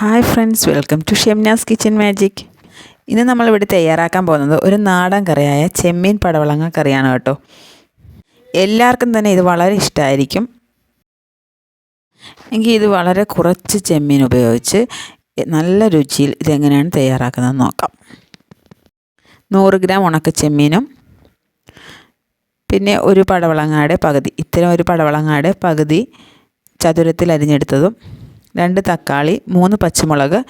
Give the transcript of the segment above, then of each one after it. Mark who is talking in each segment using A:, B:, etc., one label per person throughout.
A: Hi friends welcome to Shemnaz kitchen magic. ഇന്ന് നമ്മളിവിടെ തയ്യാറാക്കാൻ പോകുന്നത് ഒരു നാടൻ കറിയായ ചെമ്മീൻ പടവളങ്ങ കറിയാണ് കേട്ടോ. എല്ലാവർക്കും തന്നെ ഇത് വളരെ ഇഷ്ടമായിരിക്കും എങ്കിൽ ഇത് വളരെ കുറച്ച് ചെമ്മീൻ ഉപയോഗിച്ച് നല്ല രുചിയിൽ ഇതെങ്ങനെയാണ് തയ്യാറാക്കുന്നത് നോക്കാം. നൂറ് ഗ്രാം ഉണക്ക ചെമ്മീനും പിന്നെ ഒരു പടവളങ്ങാടെ പകുതി ഇത്തരം ഒരു പടവളങ്ങാടെ പകുതി ചതുരത്തിൽ അരിഞ്ഞെടുത്തതും രണ്ട് തക്കാളി മൂന്ന് പച്ചമുളക്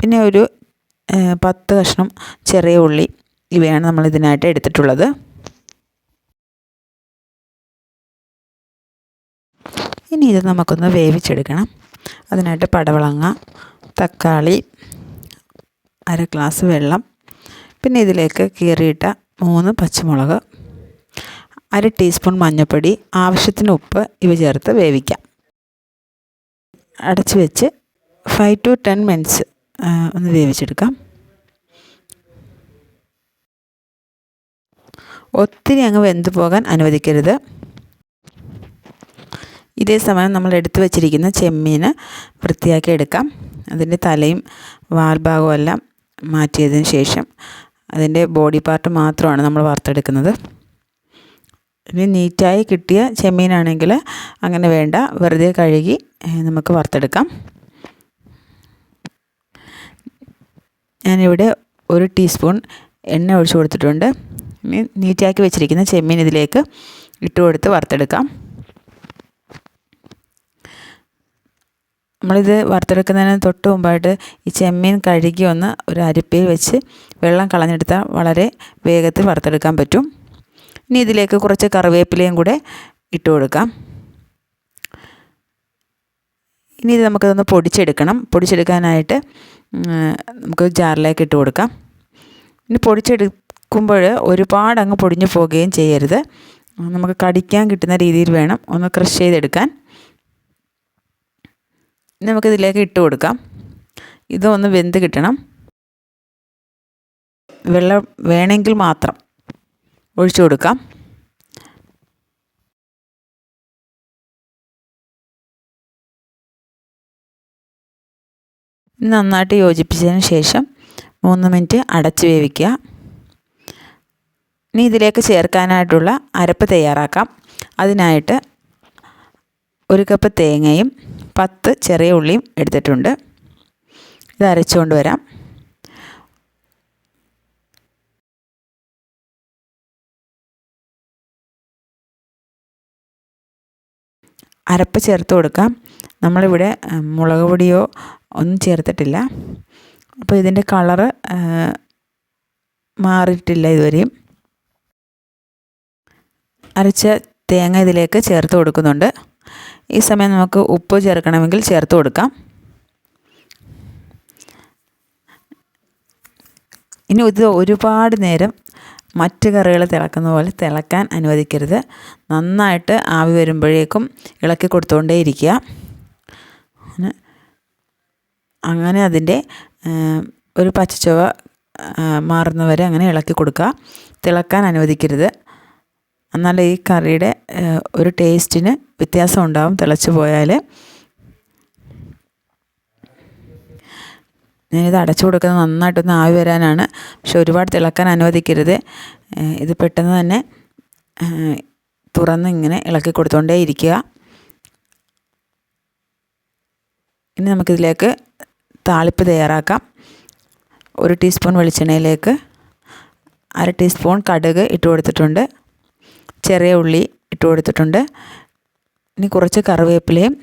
A: പിന്നെ ഒരു പത്ത് കഷ്ണം ചെറിയ ഉള്ളി ഇവയാണ് നമ്മൾ ഇതിനായിട്ട് എടുത്തിട്ടുള്ളത്. ഇനി ഇത് നമുക്കൊന്ന് വേവിച്ചെടുക്കണം. അതിനായിട്ട് പടവളങ്ങ തക്കാളി അര ഗ്ലാസ് വെള്ളം പിന്നെ ഇതിലേക്ക് കീറിയിട്ട മൂന്ന് പച്ചമുളക് അര ടീസ്പൂൺ മഞ്ഞൾപ്പൊടി ആവശ്യത്തിന് ഉപ്പ് ഇവ ചേർത്ത് വേവിക്കാം. അടച്ച് വെച്ച് ഫൈവ് ടു ടെൻ മിനിറ്റ്സ് ഒന്ന് വേവിച്ചെടുക്കാം. ഒത്തിരി അങ്ങ് വെന്ത് പോകാൻ അനുവദിക്കരുത്. ഇതേ സമയം നമ്മൾ എടുത്തു വച്ചിരിക്കുന്ന ചെമ്മീന് വൃത്തിയാക്കി എടുക്കാം. അതിന്റെ തലയും വാൽഭാഗവും എല്ലാം മാറ്റിയതിന് ശേഷം അതിന്റെ ബോഡി പാർട്ട് മാത്രമാണ് നമ്മൾ വറുത്തെടുക്കുന്നത്. ഇനി നീറ്റായി കിട്ടിയ ചെമ്മീനാണെങ്കിൽ അങ്ങനെ വേണ്ട. വെറുതെ കഴുകി നമുക്ക് വറുത്തെടുക്കാം. ഞാനിവിടെ ഒരു ടീസ്പൂൺ എണ്ണ ഒഴിച്ചു കൊടുത്തിട്ടുണ്ട്. ഇനി നീറ്റാക്കി വെച്ചിരിക്കുന്ന ചെമ്മീൻ ഇതിലേക്ക് ഇട്ട് കൊടുത്ത് വറുത്തെടുക്കാം. നമ്മളിത് വറുത്തെടുക്കുന്നതിന് തൊട്ട് മുമ്പായിട്ട് ഈ ചെമ്മീൻ കഴുകി ഒന്ന് ഒരു അരിപ്പയിൽ വെച്ച് വെള്ളം കളഞ്ഞെടുത്താൽ വളരെ വേഗത്തിൽ വറുത്തെടുക്കാൻ പറ്റും. ഇനി ഇതിലേക്ക് കുറച്ച് കറിവേപ്പിലയും കൂടെ ഇട്ട് കൊടുക്കാം. ഇനി ഇത് നമുക്കതൊന്ന് പൊടിച്ചെടുക്കണം. പൊടിച്ചെടുക്കാനായിട്ട് നമുക്ക് ജാറിലേക്ക് ഇട്ട് കൊടുക്കാം. ഇനി പൊടിച്ചെടുക്കുമ്പോൾ ഒരുപാട് അങ്ങ് പൊടിഞ്ഞു പോവുകയും ചെയ്യരുത്. നമുക്ക് കടിക്കാൻ കിട്ടുന്ന രീതിയിൽ വേണം ഒന്ന് ക്രഷ് ചെയ്തെടുക്കാൻ. നമുക്കിതിലേക്ക് ഇട്ട് കൊടുക്കാം. ഇതൊന്ന് വെന്ത് കിട്ടണം. വെള്ളം വേണമെങ്കിൽ മാത്രം. ഒഴിച്ചു കൊടുക്കാം. നന്നായിട്ട് യോജിപ്പിച്ചതിന് ശേഷം മൂന്ന് മിനിറ്റ് അടച്ച് വേവിക്കുക. ഇനി ഇതിലേക്ക് ചേർക്കാനായിട്ടുള്ള അരപ്പ് തയ്യാറാക്കാം. അതിനായിട്ട് ഒരു കപ്പ് തേങ്ങയും പത്ത് ചെറിയ ഉള്ളിയും എടുത്തിട്ടുണ്ട്. ഇത് അരച്ചുകൊണ്ട് വരാം. അരപ്പ് ചേർത്ത് കൊടുക്കാം. നമ്മളിവിടെ മുളക് പൊടിയോ ഒന്നും ചേർത്തിട്ടില്ല. അപ്പോൾ ഇതിന്റെ കളറ് മാറിയിട്ടില്ല ഇതുവരെയും. അരച്ച തേങ്ങ ഇതിലേക്ക് ചേർത്ത് കൊടുക്കുന്നുണ്ട്. ഈ സമയം നമുക്ക് ഉപ്പ് ചേർക്കണമെങ്കിൽ ചേർത്ത് കൊടുക്കാം. ഇനി ഇത് ഒരുപാട് നേരം മറ്റ് കറികൾ തിളക്കുന്ന പോലെ തിളക്കാൻ അനുവദിക്കരുത്. നന്നായിട്ട് ആവി വരുമ്പോഴേക്കും ഇളക്കി കൊടുത്തുകൊണ്ടേ ഇരിക്കുക. അങ്ങനെ അതിന്റെ ഒരു പച്ചച്ചുവ മാറുന്നവരെ അങ്ങനെ ഇളക്കി കൊടുക്കുക. തിളക്കാൻ അനുവദിക്കരുത്. എന്നാൽ ഈ കറിയുടെ ഒരു ടേസ്റ്റിന് വ്യത്യാസം ഉണ്ടാവും തിളച്ചു പോയാൽ. ഞാനിത് അടച്ചു കൊടുക്കുന്നത് നന്നായിട്ടൊന്ന് ആവി വരാനാണ്. പക്ഷെ ഒരുപാട് തിളക്കാൻ അനുവദിക്കരുത്. ഇത് പെട്ടെന്ന് തന്നെ തുറന്ന് ഇങ്ങനെ ഇളക്കി കൊടുത്തുകൊണ്ടേ ഇരിക്കുക. ഇനി നമുക്കിതിലേക്ക് താളിപ്പ് തയ്യാറാക്കാം. ഒരു ടീസ്പൂൺ വെളിച്ചെണ്ണയിലേക്ക് അര ടീസ്പൂൺ കടുക് ഇട്ട് കൊടുത്തിട്ടുണ്ട്. ചെറിയ ഉള്ളി ഇട്ട് കൊടുത്തിട്ടുണ്ട്. ഇനി കുറച്ച് കറിവേപ്പിലയും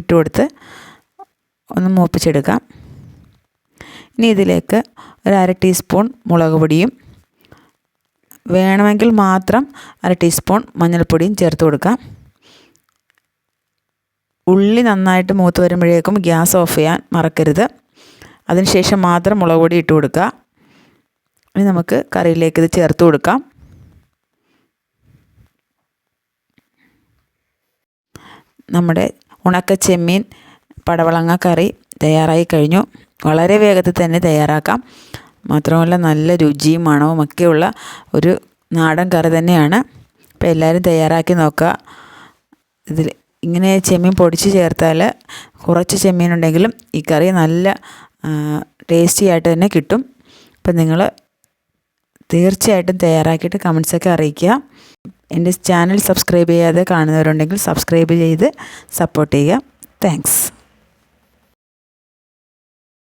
A: ഇട്ട് കൊടുത്ത് ഒന്ന് മൂപ്പിച്ചെടുക്കാം. ഇനി ഇതിലേക്ക് ഒരു അര ടീസ്പൂൺ മുളക് പൊടിയും വേണമെങ്കിൽ മാത്രം അര ടീസ്പൂൺ മഞ്ഞൾപ്പൊടിയും ചേർത്ത് കൊടുക്കാം. ഉള്ളി നന്നായിട്ട് മൂത്ത് വരുമ്പോഴേക്കും ഗ്യാസ് ഓഫ് ചെയ്യാൻ മറക്കരുത്. അതിനുശേഷം മാത്രം മുളക് പൊടി ഇട്ട് കൊടുക്കുക. ഇനി നമുക്ക് കറിയിലേക്ക് ഇത് ചേർത്ത് കൊടുക്കാം. നമ്മുടെ ഉണക്ക ചെമ്മീൻ പടവളങ്ങ കറി തയ്യാറായി കഴിഞ്ഞു. വളരെ വേഗത്തിൽ തന്നെ തയ്യാറാക്കാം. മാത്രമല്ല നല്ല രുചിയും മണവും ഒക്കെയുള്ള ഒരു നാടൻ കറി തന്നെയാണ്. അപ്പോൾ എല്ലാവരും തയ്യാറാക്കി നോക്കുക. ഇതിൽ ഇങ്ങനെ ചെമ്മീൻ പൊടിച്ച് ചേർത്താൽ കുറച്ച് ചെമ്മീൻ ഉണ്ടെങ്കിലും ഈ കറി നല്ല ടേസ്റ്റി ആയിട്ട് തന്നെ കിട്ടും. അപ്പം നിങ്ങൾ തീർച്ചയായിട്ടും തയ്യാറാക്കിയിട്ട് കമൻസൊക്കെ അറിയിക്കുക. എന്റെ ചാനൽ സബ്സ്ക്രൈബ് ചെയ്യാതെ കാണുന്നവരുണ്ടെങ്കിൽ സബ്സ്ക്രൈബ് ചെയ്ത് സപ്പോർട്ട് ചെയ്യുക. താങ്ക്സ്